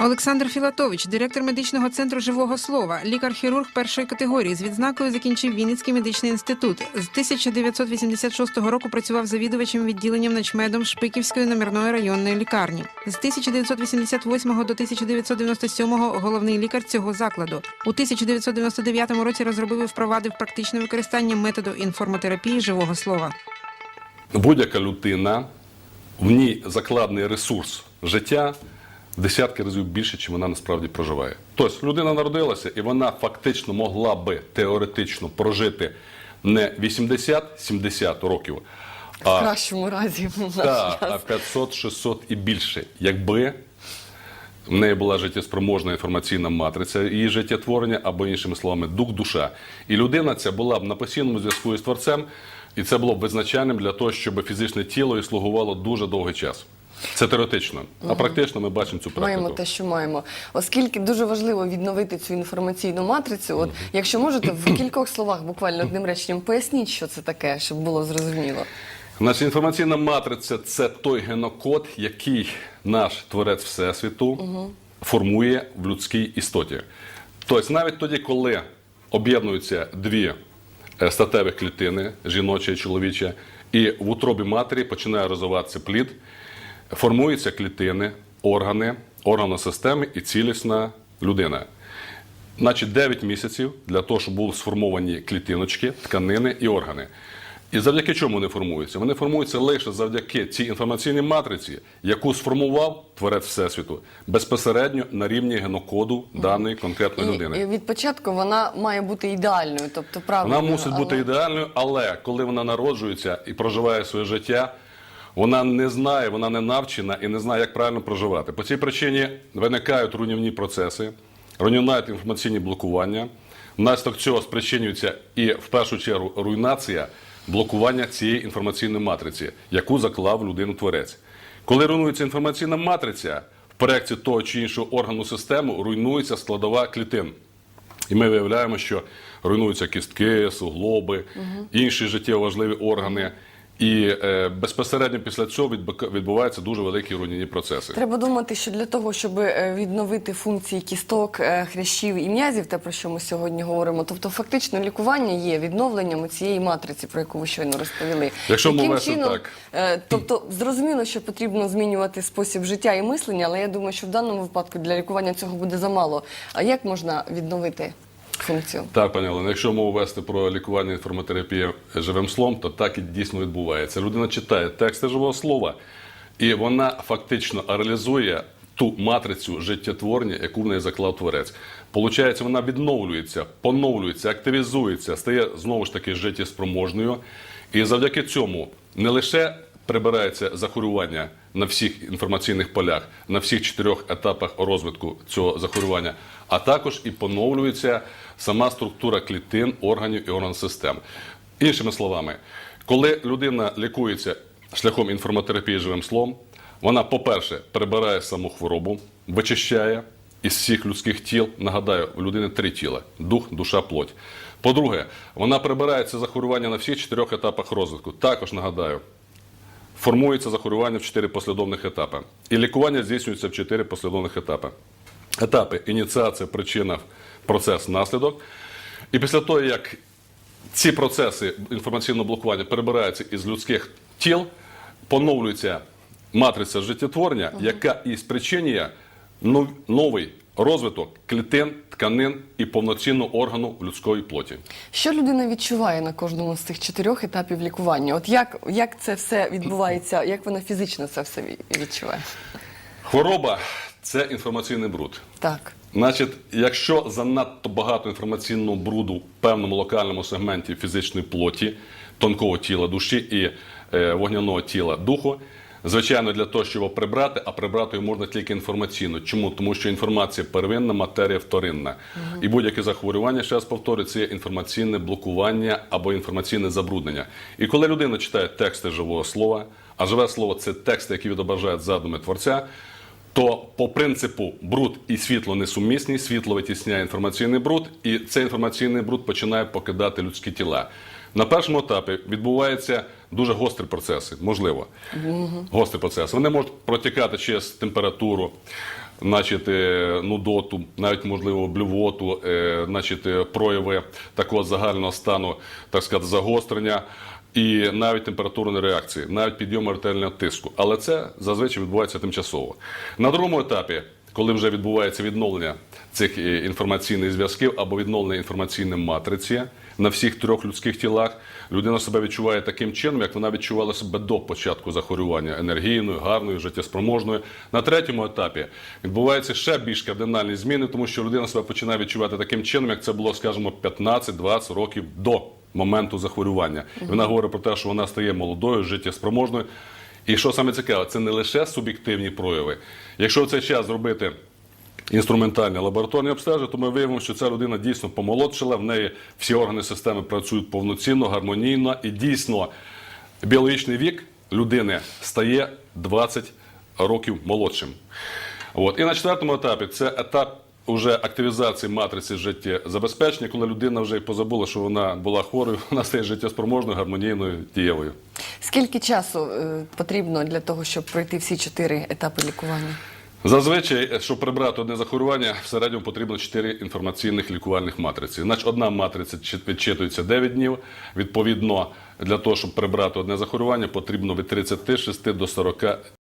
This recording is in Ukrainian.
Олександр Філатович, директор медичного центру живого слова, лікар-хірург першої категорії, з відзнакою закінчив Вінницький медичний інститут. З 1986 року працював завідувачем відділенням начмедом Шпиківської номерної районної лікарні. З 1988 до 1997 головний лікар цього закладу. У 1999 році розробив і впровадив практичне використання методу інформотерапії живого слова. будь-яка людина, в ній закладений ресурс життя десятки разів більше, чим вона насправді проживає. Тобто людина народилася і вона фактично могла би теоретично прожити не 80-70 років, В кращому разі та, а 500-600 і більше, якби в неї була життєспроможна інформаційна матриця її життєтворення, або іншими словами, дух, душа. І людина ця була б на постійному зв'язку із творцем, і це було б визначальним для того, щоб фізичне тіло і слугувало дуже довгий час. Це теоретично. А практично ми бачимо цю практику. Маємо те, що маємо. Оскільки дуже важливо відновити цю інформаційну матрицю, от якщо можете в кількох словах, буквально одним реченням, поясніть, що це таке, щоб було зрозуміло. Значить, інформаційна матриця це той генокод, який наш творець Всесвіту формує в людській істоті. Тобто, навіть тоді, коли об'єднуються дві е, статеві клітини, жіноча і чоловіча, і в утробі матері починає розвиватися плід, формуються клітини, органи, органосистеми і цілісна людина. Значить, 9 місяців для того, щоб були сформовані клітиночки, тканини і органи. І завдяки чому вони формуються? Вони формуються лише завдяки цій інформаційній матриці, яку сформував творець Всесвіту безпосередньо на рівні генокоду даної конкретної людини. І, і від початку вона має бути ідеальною, тобто правильною. Вона мусить бути ідеальною, але коли вона народжується і проживає своє життя, вона не знає, вона не навчена і не знає, як правильно проживати. По цій причині виникають руйнівні процеси, руйнують інформаційні блокування. Внаслідок цього спричинюється і в першу чергу руйнація блокування цієї інформаційної матриці, яку заклав людину творець. Коли руйнується інформаційна матриця, в проекції того чи іншого органу систему руйнується складова клітин. І ми виявляємо, що руйнуються кістки, суглоби, інші життєво важливі органи. І е, безпосередньо після цього відбуваються дуже великі руйнівні процеси. Треба думати, що для того, щоб е, відновити функції кісток, е, хрящів і м'язів, те про що ми сьогодні говоримо, тобто фактично лікування є відновленням цієї матриці, про яку ви щойно розповіли. Якщо мовити чином, так. е, тобто зрозуміло, що потрібно змінювати спосіб життя і мислення, але я думаю, що в даному випадку для лікування цього буде замало. А як можна відновити функцію? Так, пані Олено, якщо мову вести про лікування інформатерапії живим словом, то так і дійсно відбувається. Людина читає тексти живого слова, і вона фактично реалізує ту матрицю життєтворення, яку в неї заклав творець. Получається, вона відновлюється, поновлюється, активізується, стає знову ж таки життєспроможною. І завдяки цьому не лише прибирається захворювання на всіх інформаційних полях, на всіх чотирьох етапах розвитку цього захворювання, а також і поновлюється сама структура клітин, органів і органсистем. Іншими словами, коли людина лікується шляхом інформатерапії живим словом, вона, по-перше, прибирає саму хворобу, вичищає із всіх людських тіл. Нагадаю, у людини три тіла: дух, душа, плоть. По-друге, вона прибирає це захворювання на всіх чотирьох етапах розвитку. Також нагадаю, формується захворювання в чотири послідовних етапи. І лікування здійснюється в чотири послідовних етапи. Етапи ініціація, причина, процес, наслідок. І після того, як ці процеси інформаційного блокування перебираються із людських тіл, поновлюється матриця життєтворення, яка і спричинює новий розвиток клітин, тканин і повноцінного органу людської плоті. Що людина відчуває на кожному з цих чотирьох етапів лікування? От як, як це все відбувається, як вона фізично це все відчуває? Хвороба це інформаційний бруд. Так. Значить, якщо занадто багато інформаційного бруду в певному локальному сегменті фізичної плоті, тонкого тіла душі і е, вогняного тіла духу, звичайно, для того, щоб його прибрати, а прибрати його можна тільки інформаційно. Чому? Тому що інформація первинна, матерія вторинна. І будь-яке захворювання, ще раз повторюю, це є інформаційне блокування або інформаційне забруднення. І коли людина читає тексти живого слова, а живе слово це тексти, які відображають задуми творця то по принципу бруд і світло несумісні, світло витісняє інформаційний бруд, і цей інформаційний бруд починає покидати людські тіла. На першому етапі відбуваються дуже гострі процеси, можливо. Гострі процеси. Вони можуть протікати через температуру, значить, е, нудоту, навіть можливо блювоту, е, значить, е, прояви такого загального стану, так сказати, загострення. І навіть температурної реакції, навіть підйом артеріального тиску. Але це зазвичай відбувається тимчасово. На другому етапі, коли вже відбувається відновлення цих е, інформаційних зв'язків або відновлення інформаційної матриці на всіх трьох людських тілах, людина себе відчуває таким чином, як вона відчувала себе до початку захворювання енергійною, гарною, життєспроможною. На третьому етапі відбуваються ще більш кардинальні зміни, тому що людина себе починає відчувати таким чином, як це було, скажімо, 15-20 років до моменту захворювання. І вона говорить про те, що вона стає молодою, життєспроможною. І що саме цікаве, це не лише суб'єктивні прояви. Якщо в цей час зробити інструментальне лабораторне обстеження, то ми виявимо, що ця людина дійсно помолодшила, в неї всі органи системи працюють повноцінно, гармонійно і дійсно біологічний вік людини стає 20 років молодшим. От. І на четвертому етапі це етап уже активізації матриці життєзабезпечення, коли людина вже позабула, що вона була хворою, вона стає життєспроможною, гармонійною, дієвою. Скільки часу е, потрібно для того, щоб пройти всі чотири етапи лікування? Зазвичай, щоб прибрати одне захворювання, в середньому потрібно 4 інформаційних лікувальних матриці. Значить, одна матриця чи- відчитується 9 днів. Відповідно, для того, щоб прибрати одне захворювання, потрібно від 36 до 40